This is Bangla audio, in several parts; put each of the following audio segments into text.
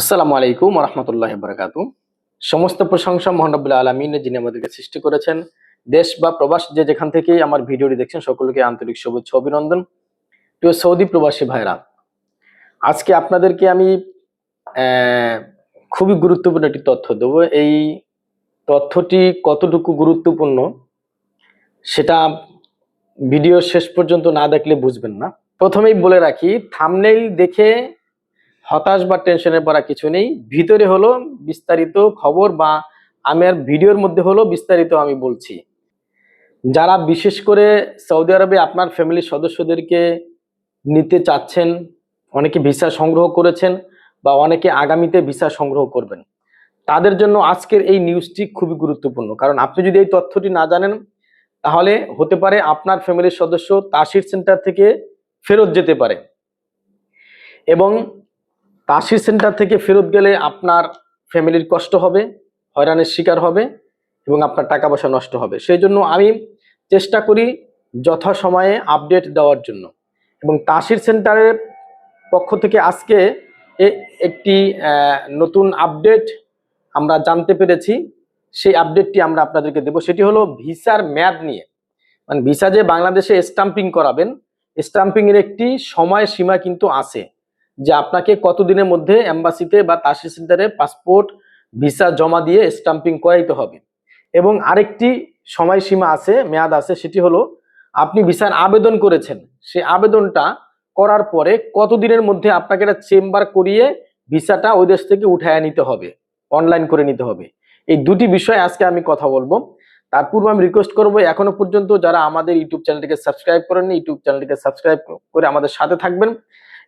আসসালামু আলাইকুম রহমতুল্লাহ বারকাত সমস্ত প্রশংসা মোহানবুল্লাহ আলমিন যিনি আমাদেরকে সৃষ্টি করেছেন। দেশ বা প্রবাস যে যেখান থেকে আমার ভিডিওটি দেখছেন, সকলকে আন্তরিক শুভেচ্ছা অভিনন্দন। প্রিয় সৌদি প্রবাসী ভাইরা, আজকে আপনাদেরকে আমি খুবই গুরুত্বপূর্ণ একটি তথ্য দেব। এই তথ্যটি কতটুকু গুরুত্বপূর্ণ সেটা ভিডিও শেষ পর্যন্ত না দেখলে বুঝবেন না। প্রথমেই বলে রাখি থামনেইল দেখে হতাশ বা টেনশনে পড়া কিছু নেই। ভিতরে হলো বিস্তারিত খবর বা আমি আর ভিডিওর মধ্যে হলো বিস্তারিত আমি বলছি। যারা বিশেষ করে সৌদি আরবে আপনার ফ্যামিলির সদস্যদেরকে নিতে চাচ্ছেন, অনেকে ভিসা সংগ্রহ করেছেন বা অনেকে আগামীতে ভিসা সংগ্রহ করবেন, তাদের জন্য আজকের এই নিউজটি খুবই গুরুত্বপূর্ণ। কারণ আপনি যদি এই তথ্যটি না জানেন, তাহলে হতে পারে আপনার ফ্যামিলির সদস্য তাসির সেন্টার থেকে ফেরত যেতে পারে। এবং তাসির সেন্টার থেকে ফেরত গেলে আপনার ফ্যামিলির কষ্ট হবে, হয়রানির শিকার হবে এবং আপনার টাকা পয়সা নষ্ট হবে। সেই জন্য আমি চেষ্টা করি যথাসময়ে আপডেট দেওয়ার জন্য এবং তাসির সেন্টারের পক্ষ থেকে আজকে একটি নতুন আপডেট আমরা জানতে পেরেছি। সেই আপডেটটি আমরা আপনাদেরকে দেব। সেটি হলো ভিসার মেয়াদ নিয়ে। মানে ভিসা যে বাংলাদেশে স্টাম্পিং করাবেন স্টাম্পিং এর একটি সময় সীমা কিন্তু আছে। যে আপনাকে কতদিনের মধ্যে এম্বাসিতে বা তাসি সেন্টারে পাসপোর্ট, ভিসা জমা দিয়ে স্টাম্পিং করাইতে হবে। এবং আরেকটি সময়সীমা আছে, মেয়াদ আছে, সেটি হলো আপনি ভিসার আবেদন করেছেন। সে আবেদনটা করার পরে কতদিনের মধ্যে আপনাকে একটা চেম্বার করিয়ে ভিসাটা ওই দেশ থেকে উঠায় নিতে হবে, অনলাইন করে নিতে হবে। এই দুটি বিষয়ে আজকে আমি কথা বলব। তার পূর্বে আমি রিকোয়েস্ট করব, এখনও পর্যন্ত যারা আমাদের ইউটিউব চ্যানেলটিকে সাবস্ক্রাইব করেননি, ইউটিউব চ্যানেলটিকে সাবস্ক্রাইব করে আমাদের সাথে থাকবেন।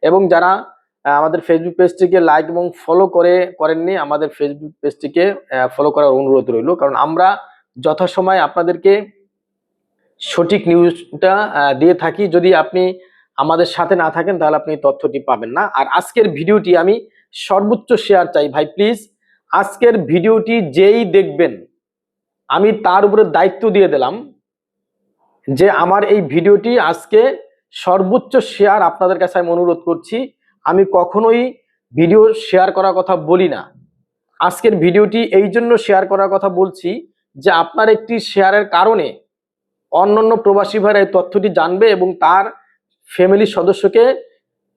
এবং যারা আমাদের ফেসবুক পেজটিকে লাইক এবং ফলো করে, করেননি, আমাদের ফেসবুক পেজটিকে ফলো করার অনুরোধ রইল। কারণ আমরা যথাসময়ে আপনাদেরকে সঠিক নিউজটা দিয়ে থাকি। যদি আপনি আমাদের সাথে না থাকেন, তাহলে আপনি তথ্যটি পাবেন না। আর আজকের ভিডিওটি আমি সর্বোচ্চ শেয়ার চাই। ভাই প্লিজ আজকের ভিডিওটি যেই দেখবেন, আমি তার উপরে দায়িত্ব দিয়ে দিলাম যে আমার এই ভিডিওটি আজকে সর্বোচ্চ শেয়ার আপনাদের কাছে আমি অনুরোধ করছি। আমি কখনোই ভিডিও শেয়ার করার কথা বলি না। আজকের ভিডিওটি এই জন্য শেয়ার করার কথা বলছি যে আপনার একটি শেয়ারের কারণে অন্যান্য প্রবাসী ভাইরা এই তথ্যটি জানবে এবং তার ফ্যামিলির সদস্যকে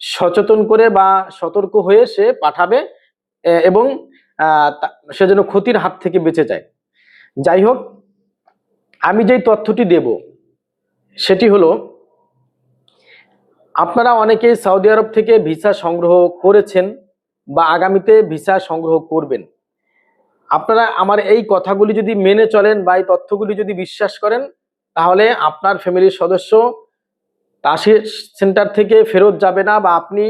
সচেতন করে বা সতর্ক হয়ে সে পাঠাবে এবং সে যেন ক্ষতির হাত থেকে বেঁচে যায়। যাই হোক, আমি যেই তথ্যটি দেব, সেটি হলো আপনারা অনেকেই সৌদি আরব থেকে ভিসা সংগ্রহ করেছেন বা আগামীতে ভিসা সংগ্রহ করবেন। আপনারা আমার এই কথাগুলি যদি মেনে চলেন বা এই তথ্যগুলি যদি বিশ্বাস করেন, তাহলে আপনার ফ্যামিলির সদস্য তাসির সেন্টার থেকে ফেরত যাবে না বা আপনি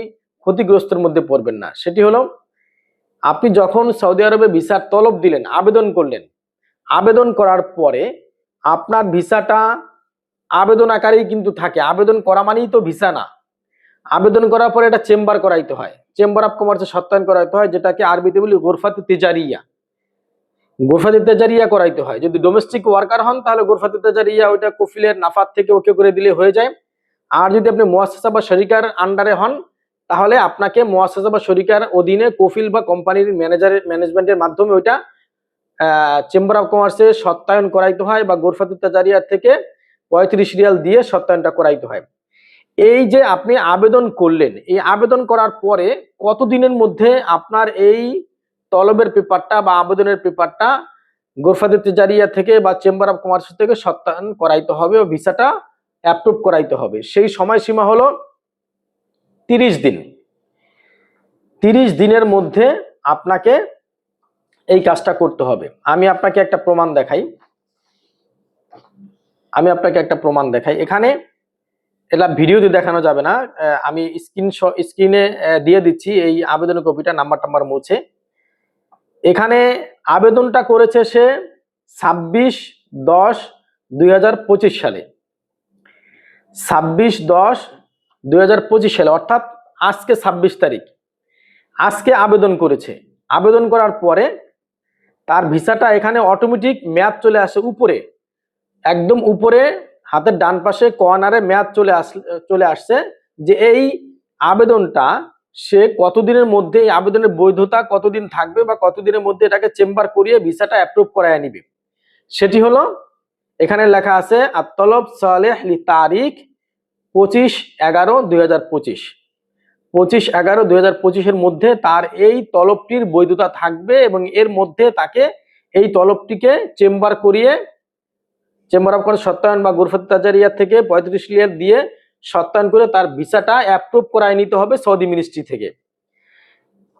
ক্ষতিগ্রস্তের মধ্যে পড়বেন না। সেটি হলো, আপনি যখন সৌদি আরবে ভিসার তলব দিলেন, আবেদন করলেন, আবেদন করার পরে আপনার ভিসাটা আবেদন আকারেই কিন্তু থাকে। আবেদন করা মানেই তো ভিসা না। আবেদন করার পরে এটা চেম্বার করাইতে হয়। চেম্বার অফ কমার্সে সত্যায়ন করাইতে হয়, যেটাকে আরবিতে বলি গোরফাতে তেজারিয়া। গোরফাতে তেজারিয়া করাইতে হয়। যদি ডোমেস্টিক ওয়ার্কার হন, তাহলে গোরফাতে তেজারিয়া ওইটা কফিলের নাফাত থেকে ওকে করে দিলে হয়ে যায়। আর যদি আপনি মোয়াসেসা বা শরিকার আন্ডারে হন, তাহলে আপনাকে মোয়াসেসা বা শরিকার অধীনে কফিল বা কোম্পানির ম্যানেজারের ম্যানেজমেন্টের মাধ্যমে ওইটা চেম্বার অফ কমার্সে সত্যায়ন করাইতে হয় বা গোরফাতে তেজারিয়া থেকে পঁয়ত্রিশ রিয়াল দিয়ে সত্যায়নটা করাইতে হয়। এই যে আপনি আবেদন করলেন, এই আবেদন করার পরে কতদিনের মধ্যে আপনার এই তলবের পেপারটা বা আবেদনের পেপারটা গোরফাতে তেজারিয়া থেকে বা চেম্বার অফ কমার্স থেকে সত্যায়ন করাইতে হবে ও ভিসাটা অ্যাপ্রুভ করাইতে হবে? সেই সময়সীমা হলো তিরিশ দিন। তিরিশ দিনের মধ্যে আপনাকে এই কাজটা করতে হবে। আমি আপনাকে একটা প্রমাণ দেখাই। আমি আপনাকে একটা প্রমাণ দেখাই। এখানে এটা ভিডিওতে দেখানো যাবে না। আমি স্ক্রিন স্ক্রিনে দিয়ে দিচ্ছি। এই আবেদন কপিটা নাম্বার টাম্বার মুছে। এখানে আবেদনটা করেছে সে ছাব্বিশ দশ দুই সালে। ছাব্বিশ দশ দুই সালে, অর্থাৎ আজকে ছাব্বিশ তারিখ। আজকে আবেদন করেছে। আবেদন করার পরে তার ভিসাটা এখানে অটোমেটিক মেয়াদ চলে আসে উপরে। একদম উপরে, হাতের ডান পাশে কর্নারে মেয়াদ চলে আস, চলে আসছে যে এই আবেদনটা সে কতদিনের মধ্যে, এই আবেদনের বৈধতা কতদিন থাকবে বা কতদিনের মধ্যে এটাকে চেম্বার করিয়ে ভিসাটা অ্যাপ্রুভ করায় নিবে। সেটি হলো, এখানে লেখা আছে আত্তলব সালেহ তারিখ পঁচিশ এগারো দুই হাজার পঁচিশ। পঁচিশ এগারো দুই হাজার পঁচিশের মধ্যে তার এই তলবটির বৈধতা থাকবে এবং এর মধ্যে তাকে এই তলবটিকে চেম্বার করিয়ে চেম্বার অফ কমার্স সত্যায়ন বা গুরফত তাজারিয়া থেকে পঁয়ত্রিশ লিয়ার দিয়ে সত্যায়ন করে তার ভিসাটা অ্যাপ্রুভ করায় নিতে হবে সৌদি মিনিস্ট্রি থেকে।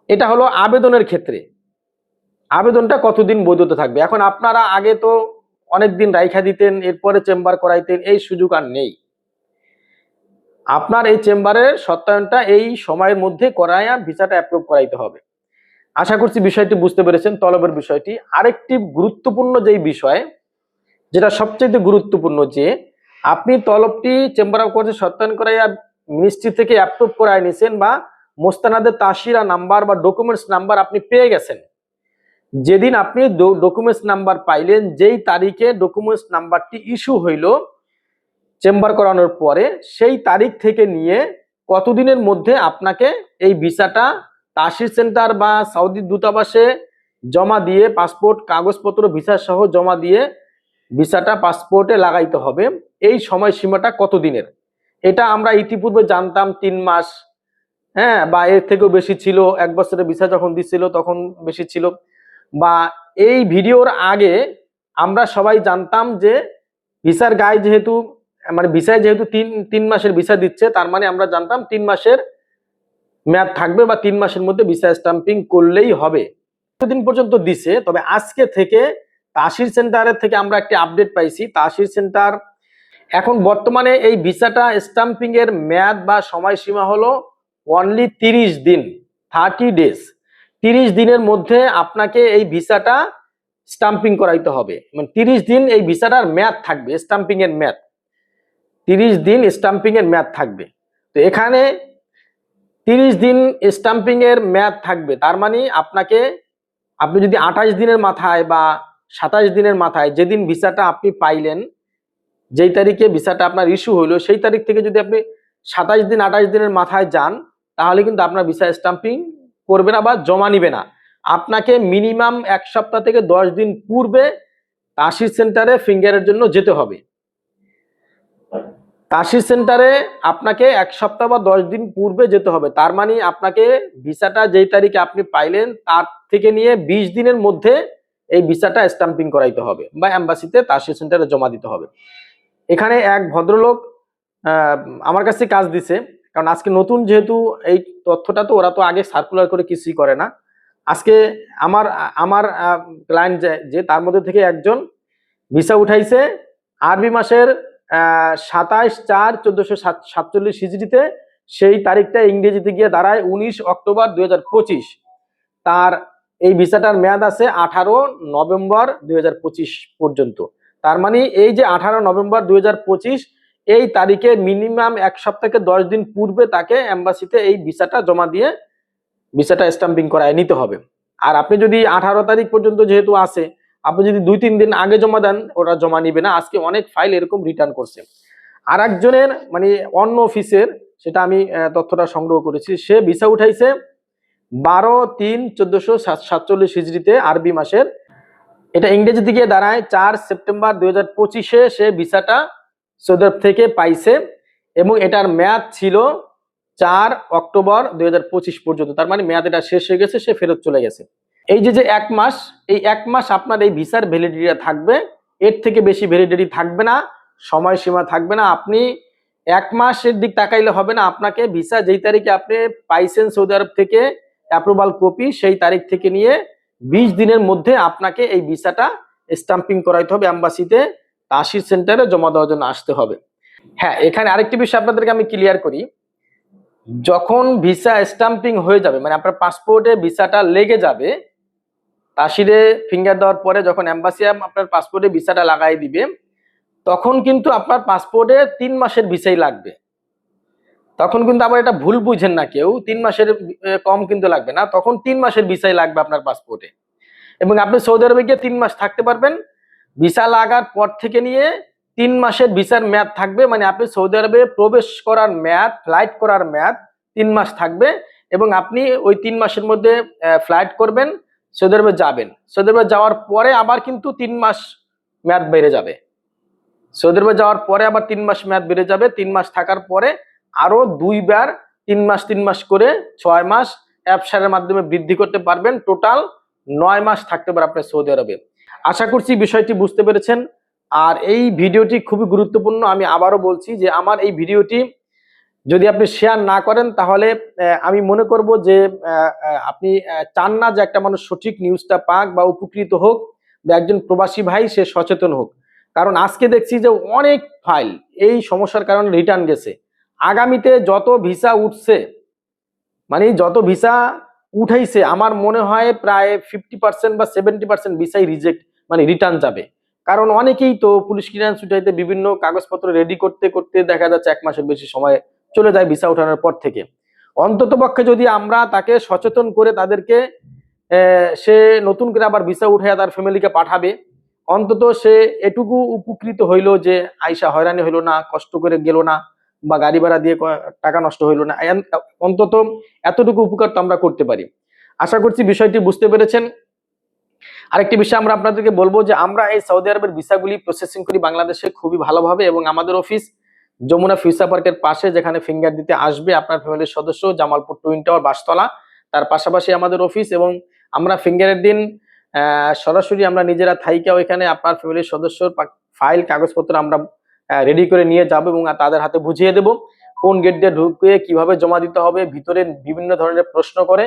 এটা হলো আবেদনের ক্ষেত্রে। আবেদনটা কতদিন বৈধতা থাকবে? এখন আপনারা আগে তো অনেক দিন রাইখা দিতেন, এরপরে চেম্বার করাইতেন, এই সুযোগ আর নেই। আপনার এই চেম্বারের সত্যায়নটা এই সময়ের মধ্যে করাইয়া ভিসাটা অ্যাপ্রুভ করাইতে হবে। আশা করছি বিষয়টি বুঝতে পেরেছেন। তলবের বিষয়টি। আরেকটি গুরুত্বপূর্ণ যেই বিষয় যেটা সবচেয়ে গুরুত্বপূর্ণ যে, আপনি তলবটি চেম্বার অফ কমার্সে সত্যায়ন করাইয়া মিনিস্ট্রি থেকে অ্যাপ্রুভ করায় নিয়েছেন বা মোস্তানাদের তাসিরা নাম্বার বা ডকুমেন্টস নাম্বার আপনি পেয়ে গেছেন। যেদিন আপনি ডকুমেন্টস নাম্বার পাইলেন, যেই তারিখে ডকুমেন্টস নাম্বারটি ইস্যু হইল চেম্বার করানোর পরে, সেই তারিখ থেকে নিয়ে কতদিনের মধ্যে আপনাকে এই ভিসাটা তাসির সেন্টার বা সৌদি দূতাবাসে জমা দিয়ে, পাসপোর্ট, কাগজপত্র, ভিসা সহ জমা দিয়ে ভিসাটা পাসপোর্টে লাগাইতে হবে। এই সময়সীমাটা কতদিনের? এটা আমরা ইতিপূর্বে জানতাম তিন মাস হ্যাঁ বা এর থেকেও বেশি ছিল। এক বছরের ভিসা যখন দিচ্ছিল তখন বেশি ছিল। বা এই ভিডিওর আগে আমরা সবাই জানতাম যে ভিসার গায়ে যেহেতু মানে ভিসায় যেহেতু তিন তিন মাসের ভিসা দিচ্ছে, তার মানে আমরা জানতাম তিন মাসের মেয়াদ থাকবে বা তিন মাসের মধ্যে ভিসা স্টাম্পিং করলেই হবে। দিন পর্যন্ত দিছে, তবে আজকে থেকে তাসির সেন্টারের থেকে আমরা একটি আপডেট পাইছি। তাসির সেন্টার, এখন বর্তমানে এই ভিসাটা স্টাম্পিং এর মেয়াদ বা সময়সীমা হলো অনলি তিরিশ দিন থার্টি ডেজ তিরিশ দিনের মধ্যে আপনাকে এই ভিসাটা স্টাম্পিং করাইতে হবে। মানে তিরিশ দিন এই ভিসাটার মেয়াদ থাকবে স্টাম্পিং এর মেয়াদ। তিরিশ দিন স্টাম্পিং এর মেয়াদ থাকবে। তো এখানে তিরিশ দিন স্টাম্পিং এর মেয়াদ থাকবে। তার মানে আপনাকে, আপনি যদি আঠাশ দিনের মাথায় বা সাতাশ দিনের মাথায় যেদিন ভিসাটা আপনি পাইলেন, যেই তারিখে ভিসাটা আপনার ইস্যু হইল, সেই তারিখ থেকে যদি আপনি সাতাশ দিন, আঠাশ দিনের মাথায় যান, তাহলে কিন্তু আপনার ভিসা স্টাম্পিং করবে না বা জমা নিবে না। আপনাকে মিনিমাম এক সপ্তাহ থেকে দশ দিন পূর্বে তাসির সেন্টারে ফিঙ্গারের জন্য যেতে হবে। তাসির সেন্টারে আপনাকে এক সপ্তাহ বা দশ দিন পূর্বে যেতে হবে। তার মানে আপনাকে ভিসাটা যেই তারিখে আপনি পাইলেন, তার থেকে নিয়ে বিশ দিনের মধ্যে এই ভিসাটা স্টাম্পিং করাইতে হবে বা অ্যাম্বাসিতে তাসির সেন্টারে জমা দিতে হবে। এখানে এক ভদ্রলোক আমার কাছে কাজ দিছে, কারণ আজকে নতুন যেহেতু এই তথ্যটা তো ওরা তো আগে সার্কুলার করে কিছুই করে না। আজকে আমার আমার ক্লায়েন্ট যে তার মধ্যে থেকে একজন ভিসা উঠাইছে, আরবি মাসের সাতাইশ চার চোদ্দশো সাতচল্লিশ হিজড়িতে সেই তারিখটা ইংরেজিতে গিয়ে দাঁড়ায় উনিশ অক্টোবর দুই হাজার পঁচিশ। তার এই ভিসাটার মেয়াদ আছে আঠারো নভেম্বর দুই হাজার পঁচিশ পর্যন্ত। তার মানে এই যে আঠারো নভেম্বর দুই হাজার পঁচিশ, এই তারিখে মিনিমাম এক সপ্তাহে দশ দিন পূর্বে তাকে এম্বাসিতে এই ভিসাটা জমা দিয়ে ভিসাটা স্টাম্পিং করায় নিতে হবে। আর আপনি যদি আঠারো তারিখ পর্যন্ত যেহেতু আছে, আপনি যদি দুই তিন দিন আগে জমা দেন, ওরা জমা নিবে না। আজকে অনেক ফাইল এরকম রিটার্ন করছে। আর একজনের মানে অন্য অফিসের সেটা আমি তথ্যটা সংগ্রহ করেছি, সে ভিসা উঠাইছে বারো তিন চোদ্দশো সাতচল্লিশ হিজড়িতে আরবি মাসের। এটা ইংরেজি দিকে দাঁড়ায়, চার সেপ্টেম্বর দুই হাজার পঁচিশে সে ভিসাটা সৌদি আরব থেকে পাইছে এবং এটার মেয়াদ ছিল চার অক্টোবর দু হাজার পঁচিশ পর্যন্ত। তার মানে মেয়াদ এটা শেষ হয়ে গেছে, সে ফেরত চলে গেছে। এই যে যে এক মাস, এই এক মাস আপনার এই ভিসার ভ্যালিডিটি থাকবে, এর থেকে বেশি ভ্যালিডিটি থাকবে না, সময়সীমা থাকবে না। আপনি এক মাসের দিক তাকাইলে হবে না, আপনাকে ভিসা যেই তারিখে আপনি পাইছেন সৌদি আরব থেকে অ্যাপ্রুভাল কপি সেই তারিখ থেকে নিয়ে বিশ দিনের মধ্যে আপনাকে এই ভিসাটা স্টাম্পিং করাইতে হবে অ্যাম্বাসিতে তাসির সেন্টারে জমা দেওয়ার জন্য আসতে হবে। হ্যাঁ এখানে আরেকটি বিষয় আপনাদেরকে আমি ক্লিয়ার করি। যখন ভিসা স্টাম্পিং হয়ে যাবে মানে আপনার পাসপোর্টে ভিসাটা লেগে যাবে, তাসিরে ফিঙ্গার দেওয়ার পরে যখন অ্যাম্বাসি আপনার পাসপোর্টে ভিসাটা লাগাই দিবে, তখন কিন্তু আপনার পাসপোর্টে তিন মাসের ভিসাই লাগবে। তখন কিন্তু আবার এটা ভুল বুঝেন না কেউ। তিন মাসের কম কিন্তু লাগবে না। তখন তিন মাসের ভিসাই লাগবে আপনার পাসপোর্টে এবং আপনি সৌদি আরবে গিয়ে তিন মাস থাকতে পারবেন। ভিসা লাগার পর থেকে নিয়ে তিন মাসের ভিসার মেয়াদ থাকবে। মানে আপনি সৌদি আরবে প্রবেশ করার মেয়াদ ফ্লাইট করার মেয়াদ তিন মাস থাকবে এবং আপনি ওই তিন মাসের মধ্যে ফ্লাইট করবেন, সৌদি আরবে যাবেন। সৌদি আরবে যাওয়ার পরে আবার কিন্তু তিন মাস মেয়াদ বেড়ে যাবে। সৌদি আরবে যাওয়ার পরে আবার তিন মাস মেয়াদ বেড়ে যাবে। তিন মাস থাকার পরে আরও দুইবার তিন মাস তিন মাস করে ছয় মাস অ্যাপসারের মাধ্যমে বৃদ্ধি করতে পারবেন। টোটাল নয় মাস থাকতে পারে আপনার সৌদি আরবে আশা করছি বিষয়টি বুঝতে পেরেছেন। আর এই ভিডিওটি খুবই গুরুত্বপূর্ণ। আমি আবারও বলছি যে আমার এই ভিডিওটি যদি আপনি শেয়ার না করেন, তাহলে আমি মনে করব যে আপনি চান না যে একটা মানুষ সঠিক নিউজটা পাক বা উপকৃত হোক বা একজন প্রবাসী ভাই সে সচেতন হোক। কারণ আজকে দেখছি যে অনেক ফাইল এই সমস্যার কারণে রিটার্ন গেছে। আগামীতে যত ভিসা উঠছে মানে যত ভিসা উঠাইছে, আমার মনে হয় প্রায় ফিফটি পার্সেন্ট বা সেভেন্টি পার্সেন্ট ভিসাই রিজেক্ট মানে রিটার্ন যাবে। কারণ অনেকেই তো পুলিশ ক্লিয়ারেন্স উঠাইতে বিভিন্ন কাগজপত্র রেডি করতে করতে দেখা যাচ্ছে এক মাসের বেশি সময় চলে যায় ভিসা উঠানোর পর থেকে। অন্তত পক্ষে যদি আমরা তাকে সচেতন করে তাদেরকে সে নতুন করে আবার ভিসা উঠাইয়া তার ফ্যামিলিকে পাঠাবে, অন্তত সে এটুকু উপকৃত হইল যে আইসা হয়রানি হইল না, কষ্ট করে গেল না। বা গাড়ি ভাড়া দিয়ে টাকা নষ্ট হইল না। অন্তত এতটুকু উপকার তো আমরা করতে পারি। আশা করছি বিষয়টি বুঝতে পেরেছেন। আরেকটি বিষয় আমরা আপনাদেরকে বলব যে আমরা এই সৌদি আরবের ভিসাগুলি প্রসেসিং করি বাংলাদেশে খুবই ভালোভাবে এবং আমাদের অফিস যমুনা ফিউচার পার্কের পাশে যেখানে ফিঙ্গার দিতে আসবে আপনার ফ্যামিলির সদস্য জামালপুর টুইন টাওয়ার বাসতলা। তার পাশাপাশি আমাদের অফিস এবং আমরা ফিঙ্গারের দিন সরাসরি আমরা নিজেরা থাইকা ওইখানে আপনার ফ্যামিলির সদস্যর ফাইল কাগজপত্র আমরা রেডি করে নিয়ে যাব এবং তাদের হাতে বুঝিয়ে দেব কোন গেট দিয়ে ঢুকে কীভাবে জমা দিতে হবে, ভিতরে বিভিন্ন ধরনের প্রশ্ন করে।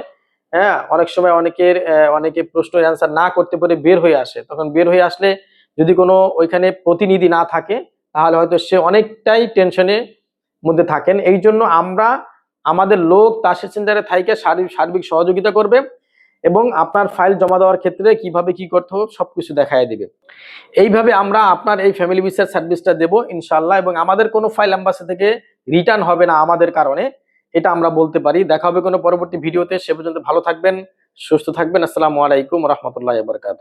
হ্যাঁ অনেক সময় অনেকের অনেকে প্রশ্নের অ্যান্সার না করতে পারে বের হয়ে আসে। তখন বের হয়ে আসলে যদি কোনো ওইখানে প্রতিনিধি না থাকে, তাহলে হয়তো সে অনেকটাই টেনশনে মধ্যে থাকেন। এই জন্য আমরা আমাদের লোক তাসের সেন্টারে থাইকে সার্বিক সার্বিক সহযোগিতা করবে। এবং আপনার ফাইল জমা দেওয়ার ক্ষেত্রে কীভাবে কি করতে হবে সব কিছু দেখায় দিবে। এইভাবে আমরা আপনার এই ফ্যামিলি ভিসার সার্ভিসটা দেবো ইনশাল্লাহ এবং আমাদের কোনো ফাইল অ্যাম্বাসি থেকে রিটার্ন হবে না আমাদের কারণে। এটা আমরা বলতে পারি। দেখা হবে কোনো পরবর্তী ভিডিওতে সে পর্যন্ত ভালো থাকবেন, সুস্থ থাকবেন। আসসালামু আলাইকুম রহমতুল্লাহ বরকাত